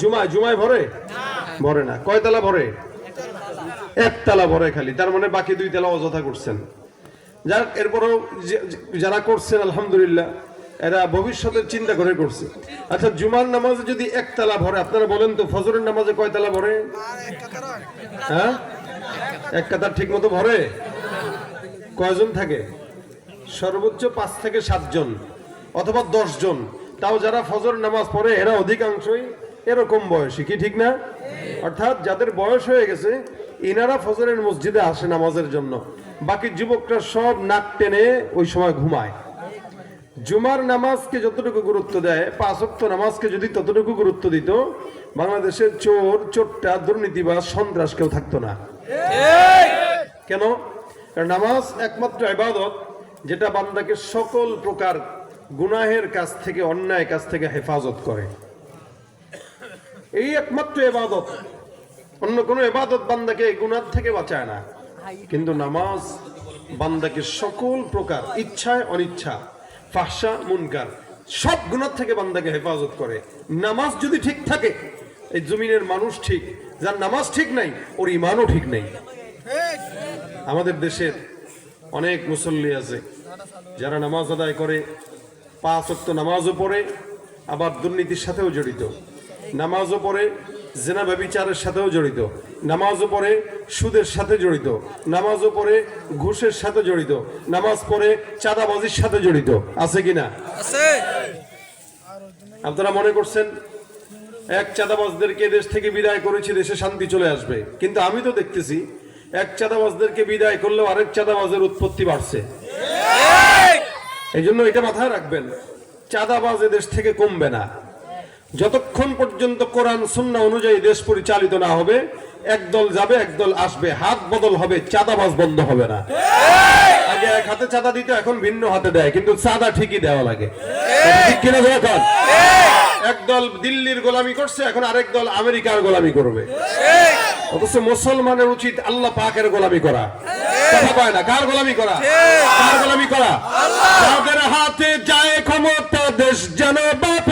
জুমায় জুমায় ভরে? ভরে না। কয়তলা ভরে? একতলা ভরে খালি। তার মানে বাকি দুই তলা অযথা করছেন। যার এরপরও যারা করছেন আলহামদুলিল্লাহ এরা ভবিষ্যতের চিন্তা করে করছে। আচ্ছা জুমার নামাজে যদি একতলা ভরে আপনারা বলেন তো ফজরের নামাজে কয়তলা ভরে? হ্যাঁ? এক কাতার ঠিক মতো ভরে? কয়জন থাকে? সর্বোচ্চ পাঁচ থেকে সাতজন অথবা দশ জন তাও যারা ফজর নামাজ পড়ে এরা অধিকাংশই এরকম বয়সী, কি ঠিক না? অর্থাৎ যাদের বয়স হয়ে গেছে, ইনারা ফজরের মসজিদে আসে নামাজের জন্য। বাকি যুবকরা সব নাক টেনে ওই সময় ঘুমায়। জুমার নামাজকে যতটুকু গুরুত্ব দেয় পাঁচক্ত নামাজকে যদি ততটুকু গুরুত্ব দিত, বাংলাদেশের চোর, চোরটা, দুর্নীতিবাজ, সন্ত্রাস কেউ থাকতো না। কেন? নামাজ একমাত্র ইবাদত, যেটা বান্দাকে সকল প্রকার গুনাহের কাছ থেকে অন্যায় কাছ থেকে হেফাজত করে। এই একমাত্র ইবাদত অন্য কোনো এবাদত বান্দাকে গুনার থেকে বাঁচায় না। কিন্তু নামাজ বান্দাকে সকল প্রকার ইচ্ছায় অনিচ্ছা ফাহসা মুনকার, সব গুণার থেকে বান্দাকে হেফাজত করে। নামাজ যদি ঠিক থাকে, এই জমিনের মানুষ ঠিক, যার নামাজ ঠিক নাই, ওর ইমানও ঠিক নেই। আমাদের দেশের অনেক মুসল্লি আছে, যারা নামাজ আদায় করে, পাঁচ নামাজও পড়ে, আবার দুর্নীতির সাথেও জড়িত। নামাজও পড়ে জেনা ব্যবিচারের সাথেও জড়িত। নামাজও পড়ে সুদের সাথে জড়িত। নামাজও পড়ে ঘুষের সাথে জড়িত। নামাজ পড়ে চাঁদাবাজির সাথে জড়িত। আছে কিনা আছে। আপনারা মনে করছেন এক চাঁদাবাজদেরকে দেশ থেকে বিদায় করেছি দেশে শান্তি চলে আসবে। কিন্তু আমি তো দেখতেছি এক চাঁদাবাজদেরকে বিদায় করলেও আরেক চাঁদাবাজের উৎপত্তি বাড়ছে। এই জন্য এটা মাথায় রাখবেন চাঁদাবাজ এ দেশ থেকে কমবে না। যতক্ষণ পর্যন্ত কোরআন সুন্না অনুযায়ী দেশ পরিচালিত না হবে একদল যাবে একদল আসবে। হাত বদল হবে চাঁদাবাজ বন্ধ হবে না। আগে এক হাতে চাঁদা দিত এখন ভিন্ন হাতে দেয় কিন্তু চাঁদা ঠিকই দেওয়া লাগে। কিনা এখন একদল দিল্লির গোলামি করছে এখন আরেক দল আমেরিকার গোলামি করবে। অথচ মুসলমানের উচিত আল্লাহ পাকের গোলামি করা। কথা কয় না কার গোলামি করা? কার গোলামি করা? যাদের হাতে যায় ক্ষমতা দেশ যেন বাপের ভিটা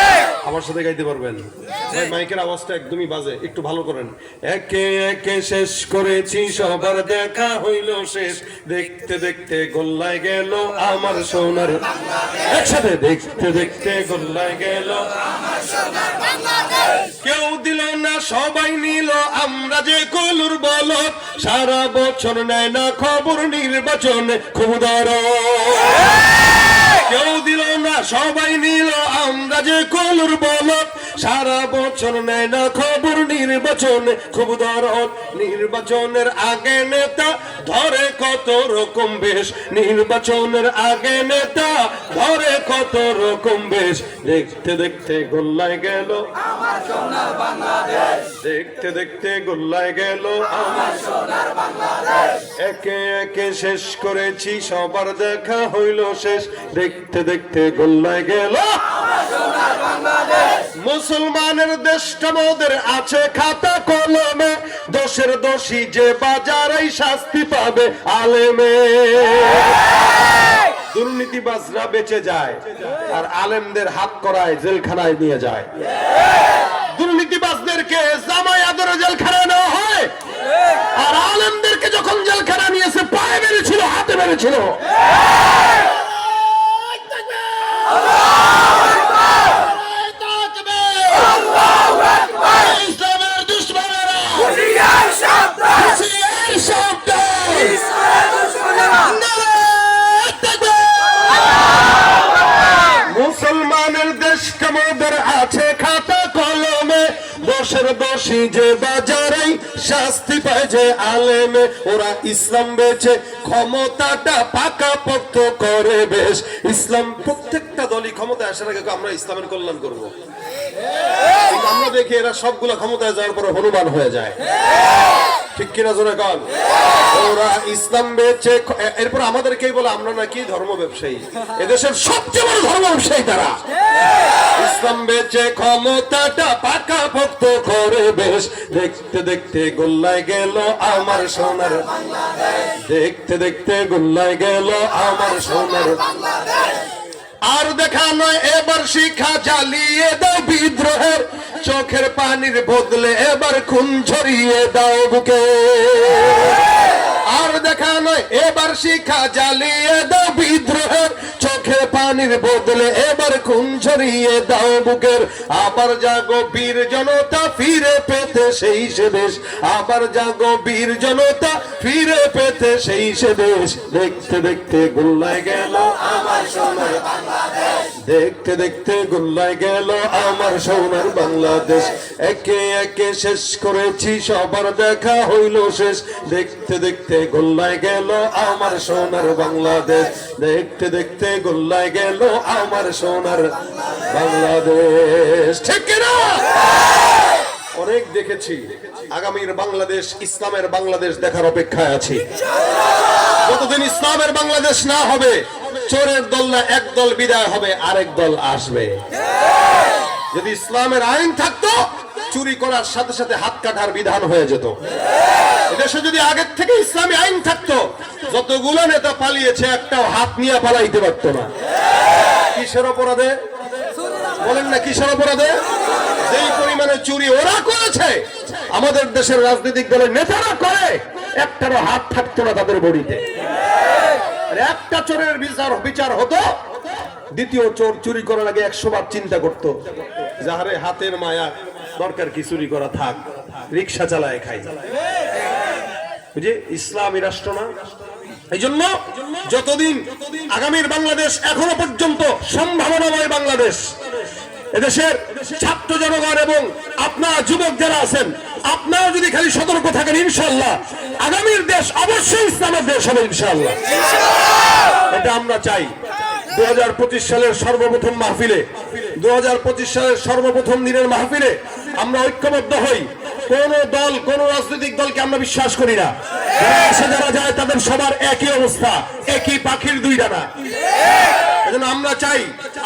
আমার সাথে গাইতে পারবেন। মাইকের আওয়াজটা একদমই বাজে। একটু ভালো করেন। একে একে শেষ করেছি সবার দেখা হইল শেষ। দেখতে দেখতে গোল্লায় গেল আমার সোনার। একসাথে দেখতে দেখতে গোল্লায় গেল কেউ দিল না সবাই নিল। আমরা যে কলুর বলত সারা বছর নেয় না খবর নির্বাচনে। খুব কেউ দিল না সবাই নিল আমরা যে কলুর বলত সারা বছর নেয় না খবর নির্বাচনে। খুব দরদ নির্বাচনের আগে নেতা ধরে কত রকম বেশ। নির্বাচনের আগে নেতা ধরে কত রকম বেশ। দেখতে দেখতে গোল্লায় গেল। দেখতে দেখতে গোল্লায় গেল। আমার একে একে শেষ করেছি সবার দেখা হইল শেষ। দেখতে দেখতে গোল্লায় গেল। মুসলমানের দেশটা মোদের আছে খাতা কলমে। দোষের দোষী যে বাজারেই শাস্তি পাবে আলেমে। দুর্নীতিবাজরা বেঁচে যায় আর আলেমদের হাত করায় জেলখানায় নিয়ে যায়। দুর্নীতিবাজদেরকে জামাই আদরে জেলখানায় নেওয়া হয়। আর আলেমদেরকে যখন জেলখানা নিয়েছে, পায়ে মেরেছিল, হাতে মেরেছিল ইসলামের দুশ্মনেরা হুঁশিয়ার শব্দ! নারায়ে তাকবীর! মুসলমানের দেশ কামদের আছে খাতা কলমে দোষের যে বাজারেই শাস্তি পায় যে আলেমে, ওরা ইসলাম বেছে ক্ষমতাটা পাকা পক্ষ করে বেশ। ইসলাম প্রত্যেকটা দলই ক্ষমতা আসার আগে আমরা ইসলামের কল্যাণ করব। আমরা দেখি এরা সবগুলো ক্ষমতায় যাওয়ার পরে হনুমান হয়ে যায়। ঠিক কিনা জোরে কন? ওরা ইসলাম বেচে এরপর বলে, আমরা নাকি ধর্ম ব্যবসায়ী। এদেশের সবচেয়ে বড় ধর্ম ব্যবসায়ী তারা। ইসলাম বেচে ক্ষমতাটা পাকা ভক্ত করে বেশ। দেখতে দেখতে গোল্লায় গেল আমার সোনার। দেখতে দেখতে গোল্লায় গেল আমার সোনার। আর দেখা নয়, এবার শিখা জ্বালিয়ে দাও বিদ্রোহের। চোখের পানির বদলে এবার খুন ছড়িয়ে দাও বুকে। আর দেখা নয়, এবার শিখা জ্বালিয়ে দাও বিদ্রোহের। চোখে পানির বদলে এবার খুন ছড়িয়ে দাও বুকের। আবার জাগো বীর জনতা, ফিরে পেতে সেই সে দেশ। আবার জাগো বীর জনতা, ফিরে পেতে সেই সে দেশ। দেখতে দেখতে গোল্লায় গেল আমার সোনার দেখতে দেখতে গোল্লায় গেল আমার সোনার বাংলাদেশ। একে একে শেষ করেছি, সবার দেখা হইল শেষ। দেখতে দেখতে গোল্লায় গেল আমার সোনার বাংলাদেশ। দেখতে দেখতে গোল্লায় গেল আমার সোনার বাংলাদেশ। ঠিক কিনা? অনেক দেখেছি। আগামীর বাংলাদেশ, ইসলামের বাংলাদেশ দেখার অপেক্ষায় আছি। যতদিন ইসলামের বাংলাদেশ না হবে? চোরের দল না, এক দল বিদায় হবে, আরেক দল আসবে। যদি ইসলামের আইন থাকতো, চুরি করার সাথে সাথে হাত কাটার বিধান হয়ে যেত। এদেশে যদি আগের থেকে ইসলামী আইন থাকতো, যতগুলো নেতা পালিয়েছে, একটাও হাত নিয়ে পালাইতে পারতো না। কিসের অপরাধে? বলেন না, কিসের অপরাধে? যেই পরিমাণে চুরি ওরা করেছে, আমাদের দেশের রাজনৈতিক দলের নেতারা করে, একটারও হাত থাকতো না তাদের বড়িতে। একটা চোরের বিচার বিচার হতো। দ্বিতীয় চোর চুরি করার আগে একশো বার চিন্তা করতো, যাহারে হাতের মায়া, দরকার কি চুরি করা থাক, রিক্সা চালায় খাই। বুঝি? ইসলামী রাষ্ট্র না। এই জন্য যতদিন আগামীর বাংলাদেশ এখনও পর্যন্ত সম্ভাবনাময় বাংলাদেশ, এদেশের ছাত্র জনগণ এবং আপনার যুবক যারা আছেন আপনারা যদি খালি সতর্ক থাকেন ইনশাল্লাহ আগামীর দেশ অবশ্যই ইসলামের দেশ হবে ইনশাল্লাহ এটা আমরা চাই। দু হাজার পঁচিশ সালের সর্বপ্রথম মাহফিলে দুহাজার পঁচিশ সালের সর্বপ্রথম দিনের মাহফিলে আমরা ঐক্যবদ্ধ হই। কোন দল কোন রাজনৈতিক দলকে আমরা বিশ্বাস করি না। যারা যারা যায় তাদের সবার একই অবস্থা একই পাখির দুই ডানা। এজন্য আমরা চাই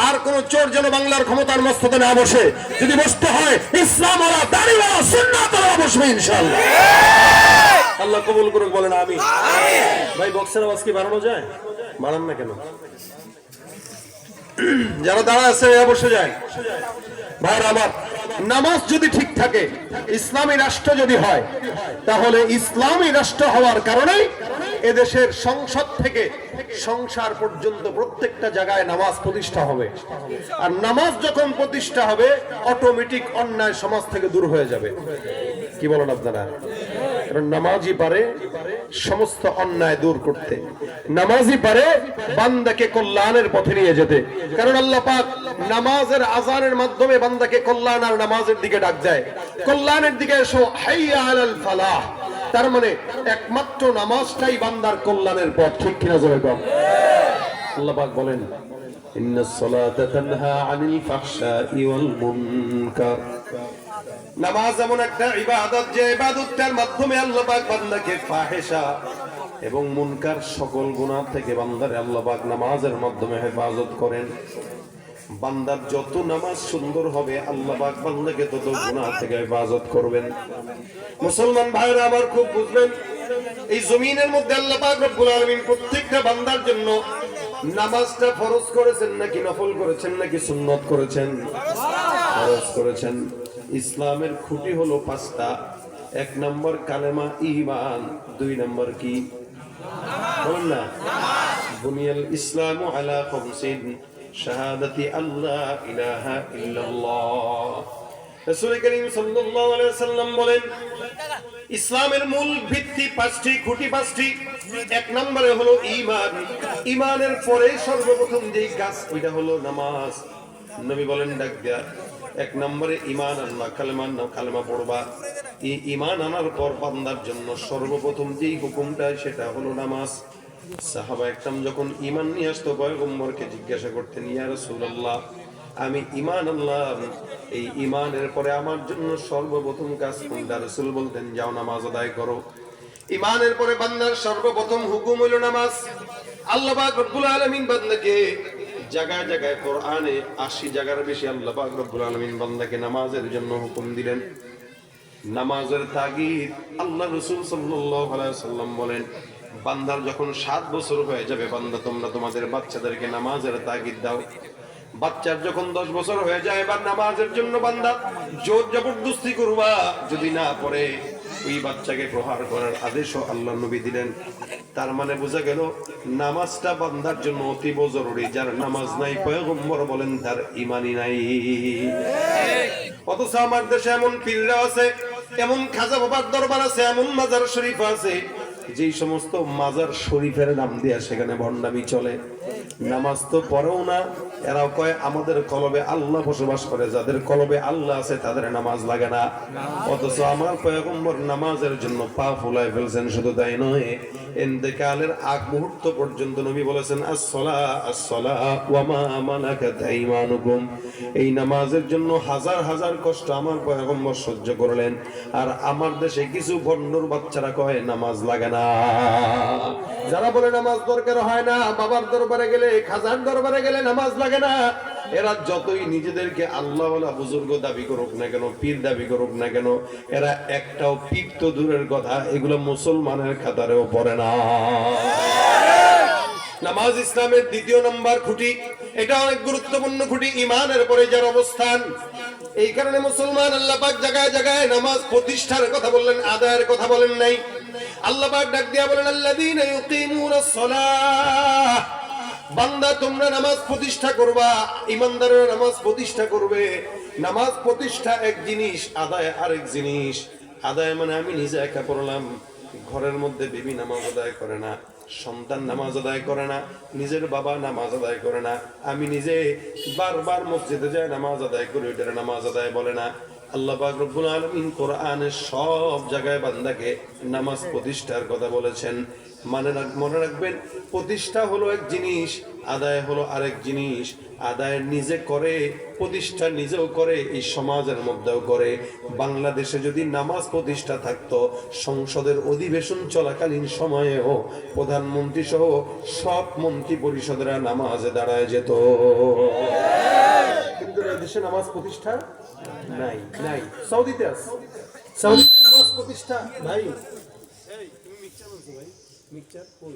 আর কোন চোর যেন বাংলার ক্ষমতার মস্ততে না বসে। যদি বসতে হয়, ইসলাম ওরা দাঁড়িয়ে সুন্নাত ওরা বসবে ইনশাআল্লাহ। আল্লাহ কবুল করুক, বলেন আমি ভাই, বক্সের আওয়াজ কি বাড়ানো যায়? বাড়ান না কেন? যারা দাঁড়া আছে বসে যায়। ভাইর আমার নামাজ যদি ঠিক থাকে, ইসলামী রাষ্ট্র যদি হয়, তাহলে ইসলামী রাষ্ট্র হওয়ার কারণে এদেশের সংসদ থেকে সংসার পর্যন্ত প্রত্যেকটা জায়গায় নামাজ প্রতিষ্ঠা হবে। আর নামাজ যখন প্রতিষ্ঠা হবে অটোমেটিক অন্যায় সমাজ থেকে দূর হয়ে যাবে। কি বলেন আপনারা? নামাজই পারে সমস্ত অন্যায় দূর করতে। নামাজই পারে বান্দাকে কল্যাণের পথে নিয়ে যেতে। কারণ আল্লাহ পাক নামাজের আজানের মাধ্যমে বান্দাকে কল্যাণ আর নামাজের দিকে ডাক দেয়। কল্যাণের দিকে এসো, হাইয়া আলাল ফালাহ। তার মানে একমাত্র নামাজটাই বান্দার কল্যাণের পথ, ঠিক কিনা যাবে কম? আল্লাহ পাক বলেন নামাজ এমন একটা ইবাদত, যে মাধ্যমে আল্লাহ পাক বান্দাকে ফাহেশা এবং মুনকার সকল গুনাহ থেকে বান্দারে আল্লাহ পাক নামাজের মাধ্যমে হেফাজত করেন। বান্দার যত নামাজ সুন্দর হবে, আল্লাহ বান্দাকে তত গুনাহ থেকে হেফাজত করবেন। মুসলমান ভাইরা আমার খুব বুঝবেন, এই জমিনের মধ্যে আল্লাহ রব্বুল আলামিন প্রত্যেকটা বান্দার জন্য নামাজটা ফরজ করেছেন নাকি নফল করেছেন নাকি সুন্নত করেছেন? ফরজ করেছেন। ইসলামের খুঁটি হলো পাঁচটা, এক নম্বর কালেমা ইমান দুই নম্বর কি? বলুন না? বুনিয়াল ইসলাম আলা খামসিন। শাহাদাতি আল্লাহ ইলাহা ইল্লাল্লাহ। রাসূল করিম সাল্লাল্লাহু আলাইহি ওয়াসাল্লাম বলেন, ইসলামের মূল ভিত্তি পাঁচটি, খুঁটি পাঁচটি। এক নম্বরে হলো ইমান ইমানের পরে সর্বপ্রথম যেই কাজ, ওইটা হলো নামাজ। নবী বলেন, ডাক দেয়া। এক নম্বরে ইমান আল্লাহ কালেমান কালেমা পড়বা। ইমান আনার পর বান্দার জন্য সর্বপ্রথম যেই হুকুমটা, সেটা হলো নামাজ। সাহাবা একদম যখন ইমান নিয়ে আসতো, পয়গম্বরকে জিজ্ঞাসা করতেন, ইয়া রাসূলুল্লাহ, আমি ইমান আনলাম। এই ইমানের পরে আমার জন্য সর্বপ্রথম কাজ কোনটা? রসুল বলতেন, যাও নামাজ আদায় করো। ইমানের পরে বান্দার সর্বপ্রথম হুকুম হইল নামাজ। আল্লাহ পাক রব্বুল আলামিন বান্দাকে জায়গায় জায়গায় কোরআনে আশি জায়গার বেশি আল্লাহ পাক রব্বুল আলামিন বান্দাকে নামাজের জন্য হুকুম দিলেন। নামাজের তাগিদ আল্লাহ রসুল সাল্লাল্লাহু আলাইহি সাল্লাম বলেন বান্দার যখন সাত বছর হয়ে যাবে, বান্দা, তোমরা তোমাদের বাচ্চাদেরকে নামাজের তাগিদ দাও। বাচ্চার যখন দশ বছর হয়ে যায়, এবার নামাজের জন্য বান্দা জোর জবরদস্তি করবা। যদি না পড়ে, ওই বাচ্চাকে প্রহার করার আদেশও আল্লাহ নবী দিলেন। তার মানে বোঝা গেল, নামাজটা বান্দার জন্য অতীব জরুরি। যার নামাজ নাই, পয়গম্বর বলেন, তার ইমানি নাই। অথচ আমার দেশে এমন পীররা আছে, এমন খাজা বাবার দরবার আছে, এমন মাজার শরীফ আছে যেই সমস্ত মাজার শরীফের নাম দিয়া সেখানে ভণ্ডামি চলে। নামাজ তো পড়েও না, এরাও কয়, আমাদের কলবে আল্লাহ বসবাস করে, যাদের কলবে আল্লাহ আছে তাদের নামাজ লাগে না। অথচ আমার পয়গম্বর নামাজের জন্য পা ফুলায় ফেলছেন, শুধু তাই নয় এন্তেকালের আগ মুহূর্ত পর্যন্ত নবী বলেছেন, আসসালা আসসালা ওয়ামা আমানাকাত আইমানুকুম এই নামাজের জন্য হাজার হাজার কষ্ট আমার পয়গম্বর সহ্য করলেন। আর আমার দেশে কিছু ভণ্ডর বাচ্চারা কয়, নামাজ লাগে না। যারা বলে নামাজ দরকার হয় না, বাবার দরবারে গেলে, খাজার দরবারে গেলে নামাজ লাগে না। এরা যতই নিজেদেরকে আল্লাহ বুজুর্গ দাবি করুক না কেন, পীর দাবি করুক না কেন, এরা একটাও পীর তো দূরের কথা, এগুলো মুসলমানের খাতারেও পড়ে না। নামাজ ইসলামের দ্বিতীয় নম্বর খুঁটি, এটা অনেক গুরুত্বপূর্ণ খুঁটি ইমানের পরে যার অবস্থান। এই কারণে মুসলমান আল্লাহ পাক জায়গায় জায়গায় নামাজ প্রতিষ্ঠার কথা বললেন, আদায়ের কথা বলেন নাই। আল্লাহ পাক ডাক দিয়া বলেন সালাহ। বান্দা, তোমরা নামাজ প্রতিষ্ঠা করবা, ইমানদারের নামাজ প্রতিষ্ঠা করবে। নামাজ প্রতিষ্ঠা এক জিনিস, আদায় আরেক জিনিস। আদায় মানে আমি নিজে একা পড়লাম, ঘরের মধ্যে বিবি নামাজ আদায় করে না, সন্তান নামাজ আদায় করে না, নিজের বাবা নামাজ আদায় করে না। আমি নিজে বারবার মসজিদে যায় নামাজ আদায় করি, ওইটার নামাজ আদায় বলে না। আল্লাহ আলামিন কোরআনের সব জায়গায় বান্দাকে নামাজ প্রতিষ্ঠার কথা বলেছেন। মানে মনে রাখবেন, প্রতিষ্ঠা হলো এক জিনিস, আদায় হলো আরেক জিনিস। আদায় নিজে করে, প্রতিষ্ঠা নিজেও করে, এই সমাজের মধ্যেও করে। বাংলাদেশে যদি নামাজ প্রতিষ্ঠা থাকতো, সংসদের অধিবেশন চলাকালীন সময়েও প্রধানমন্ত্রী সহ সব মন্ত্রী পরিষদরা নামাজে দাঁড়ায় যেত। কিন্তু দেশে নামাজ প্রতিষ্ঠা নাই নাই। সৌদিতে আছে। সৌদিতে নামাজ প্রতিষ্ঠা নাই। mixture